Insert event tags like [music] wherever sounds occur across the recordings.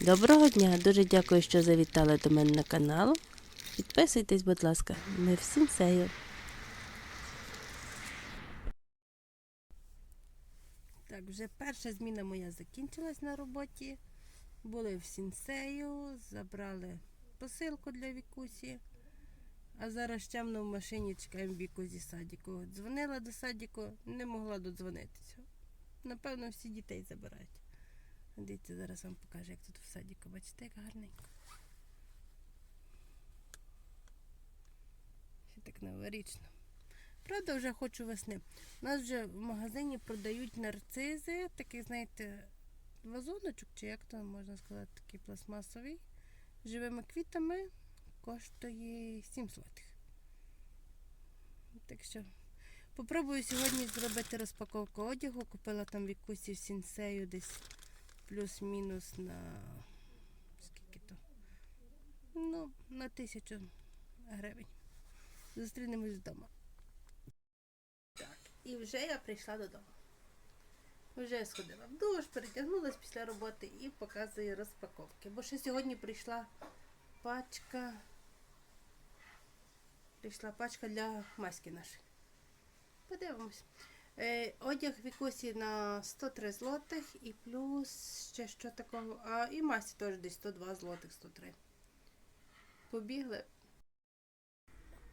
Доброго дня! Дуже дякую, що завітали до мене на канал. Підписуйтесь, будь ласка, ми всім сею. Так, вже перша зміна моя закінчилась на роботі. Були в сінсею, забрали посилку для Вікусі. А зараз ще в машині чекаємо Віку зі садіку. Дзвонила до садіку, не могла додзвонитися. Напевно, всі дітей забирають. Дивіться, зараз вам покажу, як тут в садіку. Бачите, як гарненько. Ще так новорічно. Правда, вже хочу весни. У нас вже в магазині продають нарцизи, такий, знаєте, вазоночок, чи як то можна сказати, такий пластмасовий, живими квітами коштує 7 злотих. Так що попробую сьогодні зробити розпаковку одягу. Купила там в якусь в сінсею десь плюс-мінус на скільки то? Ну, на тисячу гривень. Зустрінемось вдома. Так, і вже я прийшла додому. Вже сходила в душ, перетягнулася після роботи і показую розпаковки. Бо ще сьогодні прийшла пачка. Прийшла пачка для маски нашої. Подивимось. Е, одяг Вікусі на 103 злотих і плюс ще що такого. А і масі теж десь 102 злотих, 103. Побігли.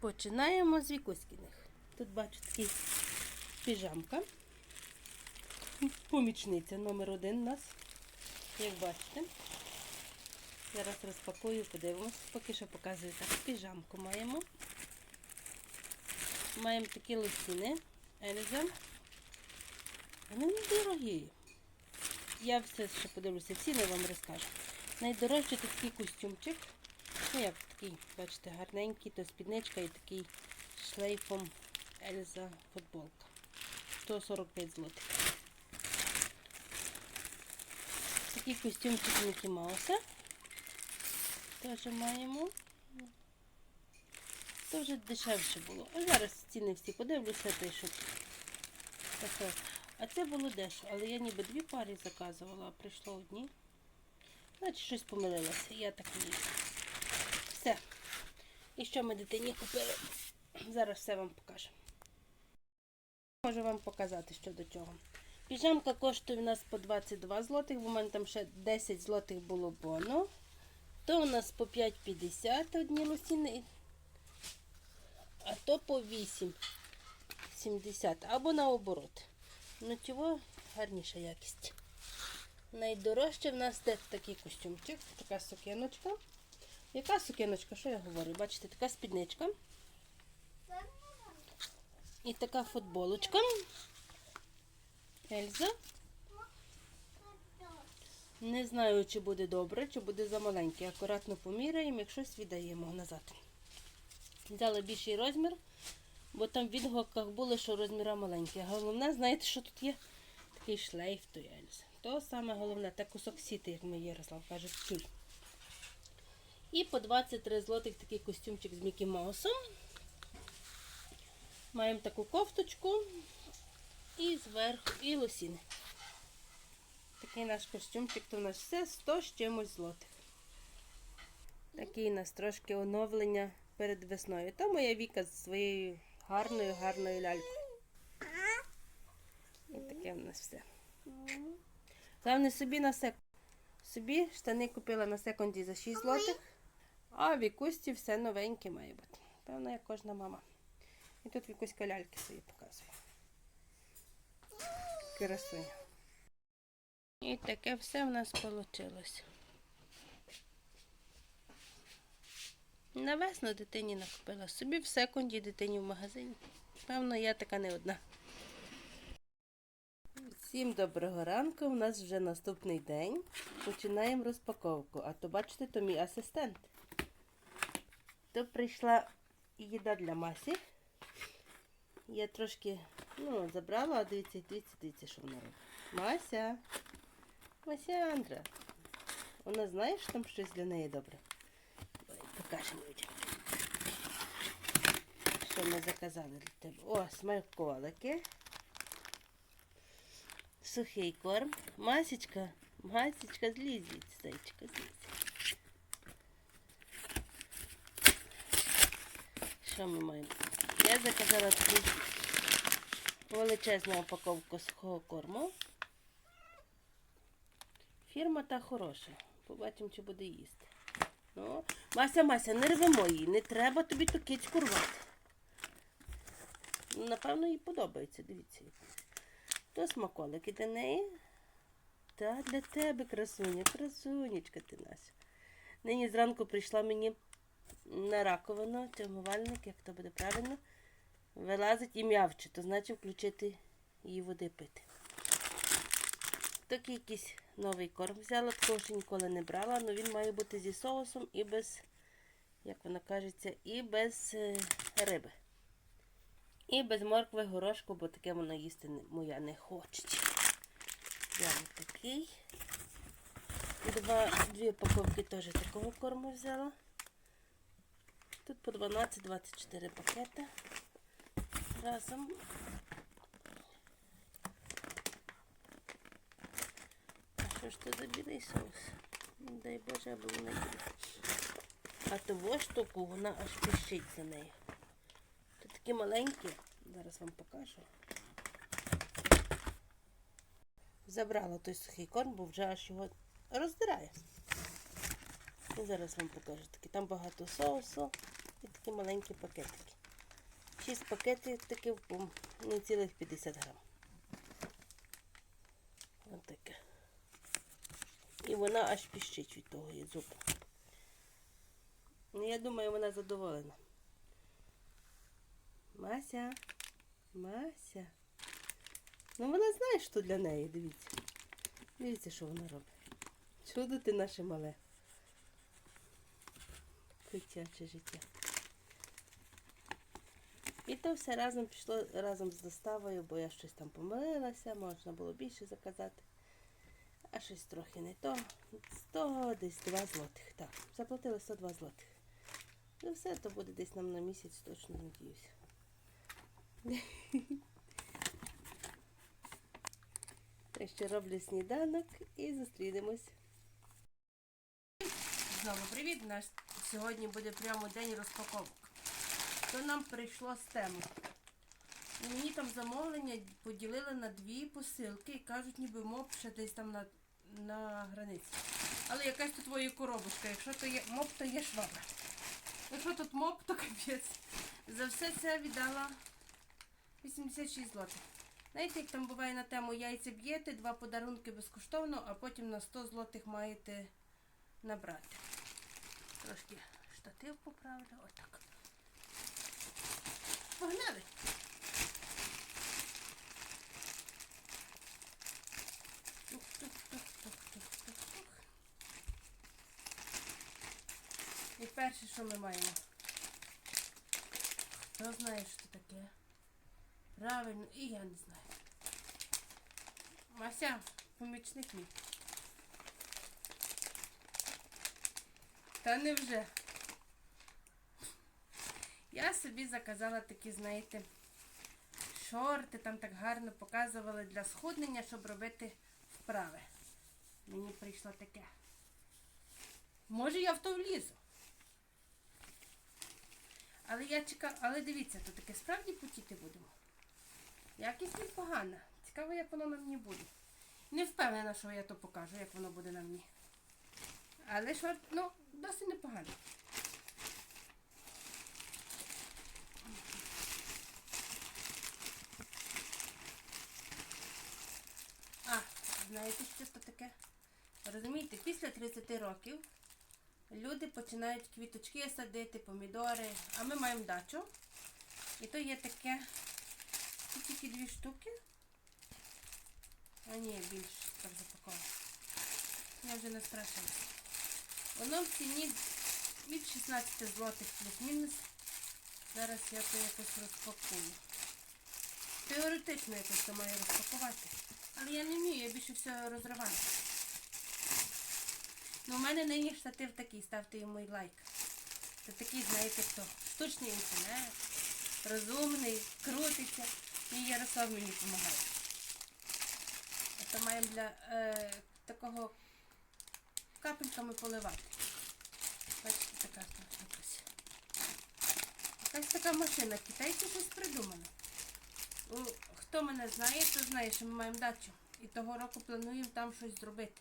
Починаємо з Вікуськіних. Тут бачу такий піжамка. Помічниця номер один у нас. Як бачите. Зараз розпакую, подивимось. Поки що показую так. Піжамку маємо. Маємо такі лосіни. Ельза. Вони недорогі. Я все ще подивлюся, ціни вам розкажу. Найдорожчий це такий костюмчик. Ну як такий, бачите, гарненький, то спідничка і такий шлейфом Ельза футболка. 145 злотих. Такий костюмчик Мікі Мауса. Теж маємо. Це вже дешевше було. А зараз ціни всі подивлюся, то що таке. А це було дешево, але я ніби дві пари заказувала, а прийшло одні. Значить, щось помилилося. Я так не. Все. І що ми дитині купили? Зараз все вам покажу. Можу вам показати, що до чого. Піжамка коштує у нас по 22 злотих, бо в мене там ще 10 злотих було боно. То у нас по 5,50 одні лосіни, а то по 8,70 або наоборот. Ну чого гарніша якість. Найдорожче в нас де такий костюмчик, така сукеночка. Яка сукеночка? Що я говорю? Бачите, така спідничка. І така футболочка. Ельза. Не знаю, чи буде добре, чи буде замаленький. Акуратно поміряємо, якщо віддаємо назад. Взяла більший розмір, бо там в відгуках було, що розміра маленькі. Головне, знаєте, що тут є? Такий шлейф то Ельза. То саме головне, це кусок сіти, як мій Ярослав каже, тюль. І по 23 злотих такий костюмчик з Мікі Маусом. Маємо таку кофточку і зверху, і лосіни. Такий наш костюмчик, то у нас все 100 з чимось злотих. Такий у нас трошки оновлення перед весною. Та моя Віка з своєю гарною, гарною лялькою. І таке в нас все. Головне собі на сек... Собі штани купила на секунді за 6 злотих, а в Вікусті все новеньке має бути. Певно, як кожна мама. І тут Вікуська ляльки собі показує. Красуня. І таке все в нас вийшло. На весну дитині накупила собі в секунді дитині в магазині. Певно, я така не одна. Всім доброго ранку. У нас вже наступний день. Починаємо розпаковку. А то бачите, то мій асистент. То прийшла їда для Масі. Я трошки ну, забрала, а дивіться, дивіться, дивіться, що вона робить. Мася. Масяндра. Вона знає, що там щось для неї добре. Покажемо людям. Що ми заказали для тебе? О, смаколики. Сухий корм. Масічка Масічка, злізь зайчика, злізь. Що ми маємо? Я заказала таку величезну упаковку сухого корму. Фірма та хороша. Побачимо, чи буде їсти. Ну, Мася, Мася, не рвемо її, не треба тобі ту кицьку рвати. Ну, Напевно, їй подобається, дивіться. То смаколики для неї. Та для тебе, красуня, красунечка ти наша. Нині зранку прийшла мені на раковину, тягувальник, як то буде правильно, вилазить і м'явче, то значить включити її води пити. Такий якийсь новий корм взяла, такого ще ніколи не брала, але він має бути зі соусом і без, як вона кажеться, і без е, риби. І без моркви горошку, бо таке вона їсти моя не хоче. Взяла такий. Два, дві упаковки теж такого корму взяла. Тут по 12-24 пакети разом. А що ж за білий соус? Дай Боже, аби вона їла. А того штуку вона аж пищить за нею. Тут такі маленькі, зараз вам покажу. Забрала той сухий корм, бо вже аж його роздирає. І зараз вам покажу. Такі там багато соусу і такі маленькі пакетики. Шість пакетів таких не цілих 50 грам. Ось таке. І вона аж піщить від того її зубу. Ну, я думаю, вона задоволена. Мася, Мася. Ну вона знає, що для неї, дивіться. Дивіться, що вона робить. Чудо ти наше мале. Дитяче життя. І то все разом пішло разом з доставою, бо я щось там помилилася, можна було більше заказати. А щось трохи не то. 100 десь 2 злотих. Так, заплатили 102 злотих. Ну все, то буде десь нам на місяць, точно надіюся. [laughs] Так що роблю сніданок і зустрінемось. Знову привіт! Наш сьогодні буде прямо день розпаковок. То нам прийшло з теми. Мені там замовлення поділили на дві посилки і кажуть, ніби моп ще десь там на, на границі. Але якась тут твоя коробочка. Якщо то є моп, то є швабра. Якщо тут моп, то капець. За все це віддала 86 злотих. Знаєте, як там буває на тему яйця б'єте, два подарунки безкоштовно, а потім на 100 злотих маєте набрати. Трошки штатив поправлю, отак. Погнали! Тух-тух-тух-тух-тух-тух-тух. І перше, що ми маємо. Хто знає, що таке? Правильно, і я не знаю. Мася, помічник мій. Та невже? Я собі заказала такі, знаєте, шорти, там так гарно показували для схуднення, щоб робити вправи. Мені прийшло таке. Може я в то влізу. Але я чекаю, але дивіться, тут таке справді потіти будемо. Якість непогана. Цікаво, як воно на мені буде. Не впевнена, що я то покажу, як воно буде на мені. Але шорт, ну, досить непогано. А, знаєте, що це таке? Розумієте, після 30 років люди починають квіточки садити, помідори, а ми маємо дачу. І то є таке, тут тільки дві штуки. А ні, більше так запаковано. Я вже не страшилася. Воно в ціні від 16 злотих плюс-мінус. Зараз я то якось розпакую. Теоретично якось то маю розпакувати. Але я не вмію, я більше все розриваю. Ну, у мене нині штатив такий, ставте йому лайк. Це такий, знаєте хто. Штучний інтернет, розумний, крутиться. І Ярослав мені допомагає. Це маємо для е, такого капельками поливати. Бачите, така якась. Якась така машина. Китайці щось придумали. Хто мене знає, то знає, що ми маємо дачу. І того року плануємо там щось зробити.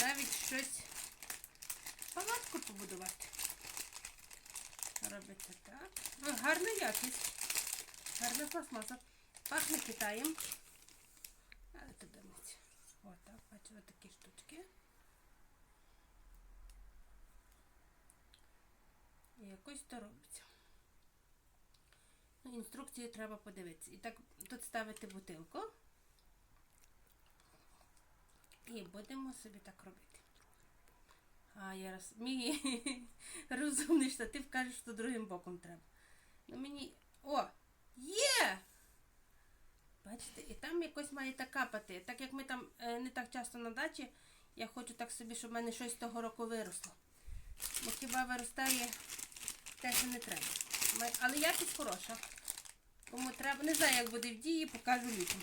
Навіть щось палатку побудувати. Робиться так. Гарна якість. Гарна пластмаса. Пахне Китаєм. Але то дивиться. Отак, бачу, такі штучки. І якось то робиться. Ну, інструкцію треба подивитися. І так тут ставити бутилку. І будемо собі так робити. А я роз... мій [laughs] розумний штатив каже, що другим боком треба. Ну мені. О! Є! Бачите, і там якось має так капати. Так як ми там е, не так часто на дачі, я хочу так собі, щоб в мене щось того року виросло. Бо хіба виростає те, що не треба. Але якість хороша. Кому треба, не знаю, як буде в дії, покажу літом.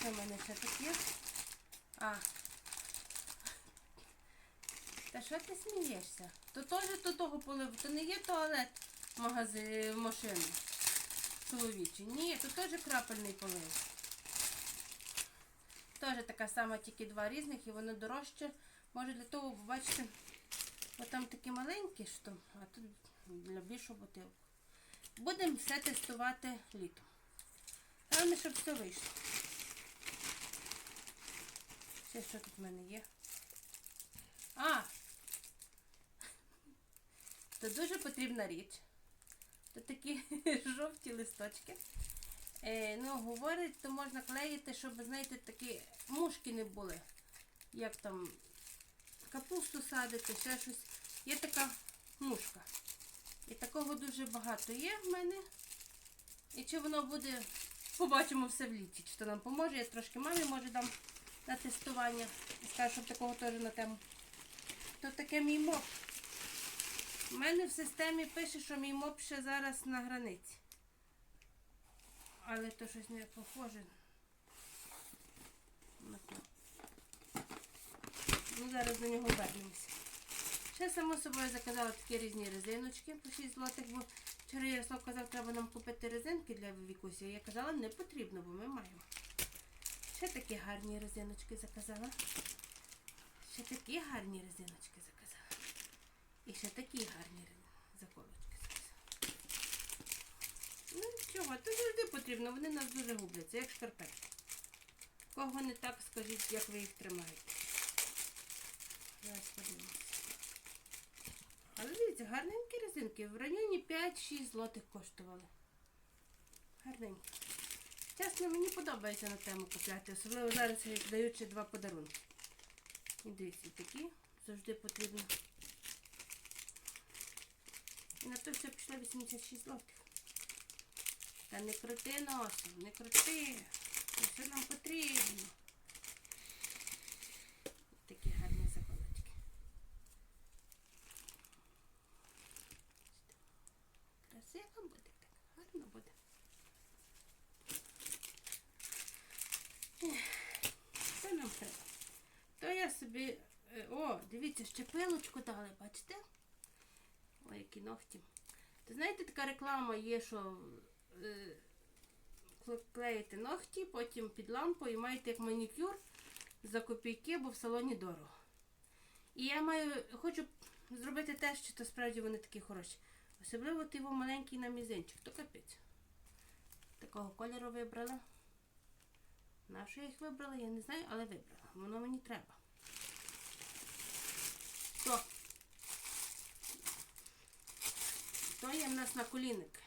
Що в мене ще тут є? А. Та що ти смієшся? То теж до того полив, то не є туалет магазин машини чоловічий. Ні, то теж крапельний полив. Теж така сама, тільки два різних, і воно дорожче. Може для того, бо бачите, от там такі маленькі, що, а тут для більшого бутилку. Будемо все тестувати літом. Головне, щоб все вийшло. Ще що тут в мене є? А! Це дуже потрібна річ. Це такі [laughs] жовті листочки. Е, ну, говорить, то можна клеїти, щоб, знаєте, такі мушки не були. Як там капусту садити, ще щось. Є така мушка. І такого дуже багато є в мене. І чи воно буде, побачимо все в літі. Чи то нам поможе, я трошки мамі може дам на тестування. І скажу, щоб такого теж на тему. То таке мій моп. У мене в системі пише, що мій моп ще зараз на границі. Але то щось не похоже. на то. Ну, зараз до нього вернемося. Ще само собою заказала такі різні резиночки по 6 злотих, бо вчора Ярослав казав, треба нам купити резинки для Вікусі. Я казала, не потрібно, бо ми маємо. Ще такі гарні резиночки заказала. Ще такі гарні резиночки заказала. І ще такі гарні заколочки. Ну нічого, то завжди потрібно, вони нас дуже губляться, як шкарпетки. Кого не так, скажіть, як ви їх тримаєте. Зараз подивимося. Але дивіться, гарненькі резинки. В районі 5-6 злотих коштували. Гарненькі. Чесно, мені подобається на тему купляти. Особливо зараз ще два подарунки. І дивіться, такі завжди потрібно. І на то все пішло 86 злотих. Та не крути носом, не крути. Це нам потрібно. Такі гарні заколочки. Красиво буде так, гарно буде. Ех, Це нам треба. То я собі. е, О, дивіться, ще пилочку дали, бачите? Ой, які ногті. То знаєте, така реклама є, що е, клеїте ногті, потім під лампу і маєте як манікюр за копійки, бо в салоні дорого. І я маю, хочу зробити те, що то справді вони такі хороші. Особливо ти його маленький на мізинчик, то капець. Такого кольору вибрала. На я їх вибрала, я не знаю, але вибрала. Воно мені треба. То. То є в нас на колінник.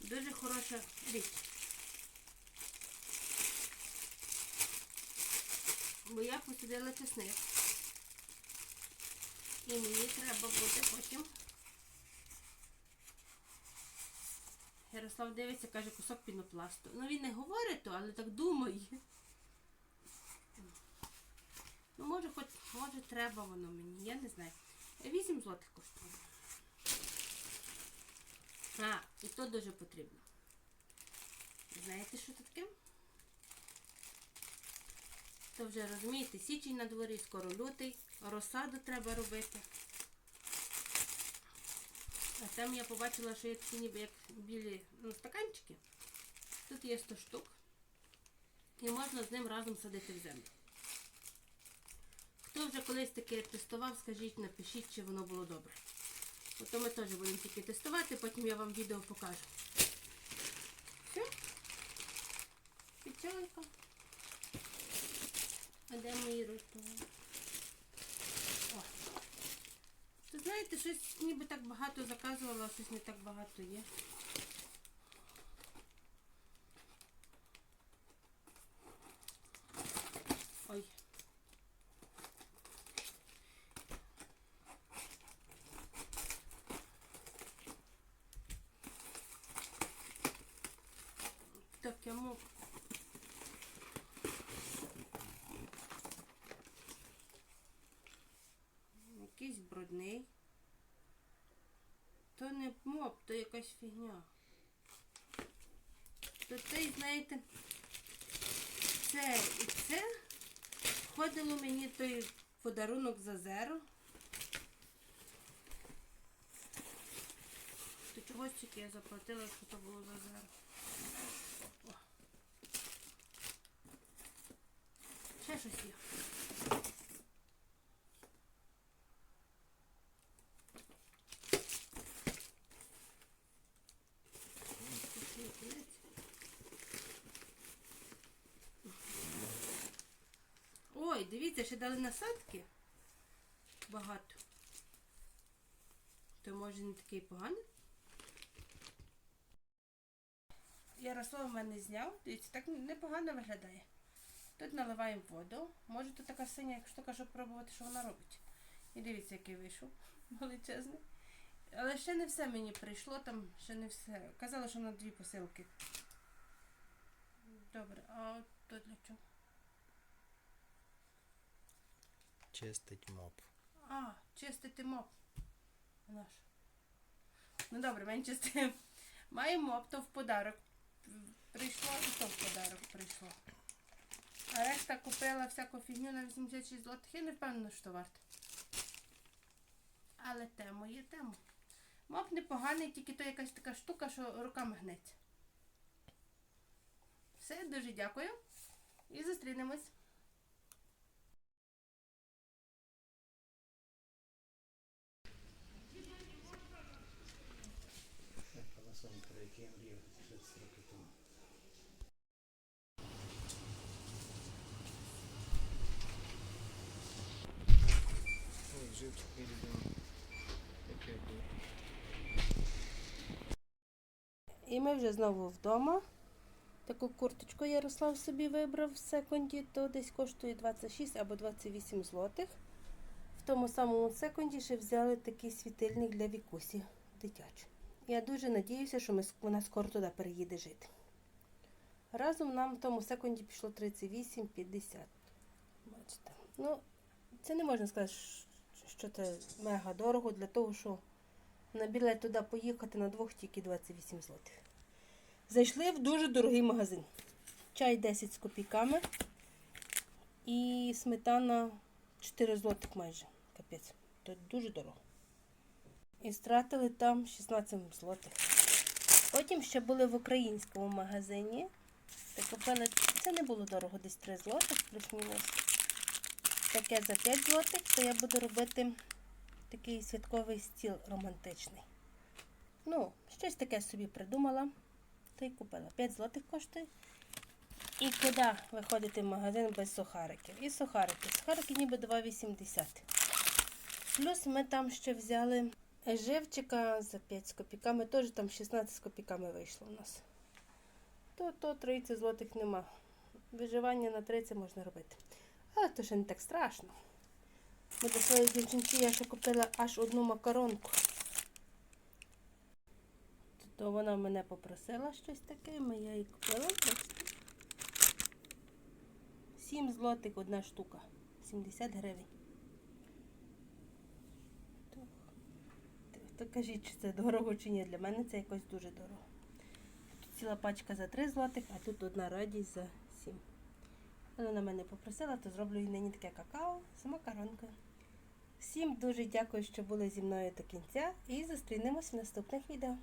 Дуже хороша річ. Бо я посадила чесник. І мені треба буде потім. Ярослав дивиться, каже, кусок пінопласту. Ну він не говорить то, але так думає. Ну, може, хоч, може, треба воно мені, я не знаю. 8 злотих коштує. А, і то дуже потрібно. Знаєте, що це таке? То вже розумієте, січень на дворі, скоро лютий, розсаду треба робити. А там я побачила, що є такі ніби як білі ну, стаканчики. Тут є 100 штук. І можна з ним разом садити в землю. Хто вже колись таке тестував, скажіть, напишіть, чи воно було добре. Ото ми теж будемо тільки тестувати, потім я вам відео покажу. Все. Печалька. А де мої ротові? О. То знаєте, щось ніби так багато заказувала, а щось не так багато є. Ой. Так. Якийсь брудний. То не моп, то якась фігня. То цей, знаєте, це і це входило мені той подарунок за зеро. То чогось тільки я заплатила, що то було за зеро. О. Ще щось є. Ой, дивіться, ще дали насадки. Багато. То може не такий поганий. Ярослав в мене зняв. Дивіться, так непогано виглядає. Тут наливаємо воду. Може тут така синя як штука, щоб пробувати, що вона робить. І дивіться, який вийшов [laughs] величезний. Але ще не все мені прийшло, там ще не все. Казали, що на дві посилки. Добре, а то для чого? Чистить моп. А, чистити моп. Наш. Ну добре, мен чистим. Має моп, то в подарок прийшло і то в подарок прийшло. А решта купила всяку фігню на 86 злотих. Я не впевнена, що варто. Але тему є тему. Моп непоганий, тільки то якась така штука, що руками гнеться. Все, дуже дякую. І зустрінемось. Який я мріяв 30 років тому. Ой, жив такий людина. Який був. Ми вже знову вдома. Таку курточку Ярослав собі вибрав в секунді, то десь коштує 26 або 28 злотих. В тому самому секунді ще взяли такий світильник для вікусі дитячий. Я дуже надіюся, що ми, вона скоро туди переїде жити. Разом нам в тому секунді пішло 38-50. Бачите. Ну, це не можна сказати, що це мега дорого для того, що на білет туди поїхати на двох тільки 28 злотих. Зайшли в дуже дорогий магазин. Чай 10 з копійками і сметана 4 злотих майже. Капець. То дуже дорого. І стратили там 16 злотих. Потім ще були в українському магазині. Та купили, це не було дорого, десь 3 злотих, плюс-мінус. Таке за 5 злотих, то я буду робити такий святковий стіл романтичний. Ну, щось таке собі придумала. Та купила. 5 злотих коштує. І куди виходити в магазин без сухариків? І сухарики. Сухарики ніби 2,80. Плюс ми там ще взяли живчика за 5 з копійками. Теж там 16 з копійками вийшло у нас. То, то 30 злотих нема. Виживання на 30 можна робити. Але то ще не так страшно. Бо до своєї дівчинки я ще купила аж одну макаронку. То вона мене попросила щось таке, ми я їй купила просто. 7 злотих одна штука. 70 гривень. То, кажіть, чи це дорого чи ні. Для мене це якось дуже дорого. Тут ціла пачка за 3 злотих, а тут одна радість за 7. Вона на мене попросила, то зроблю їй нині таке какао з макаронкою. Всім дуже дякую, що були зі мною до кінця і зустрінемось в наступних відео.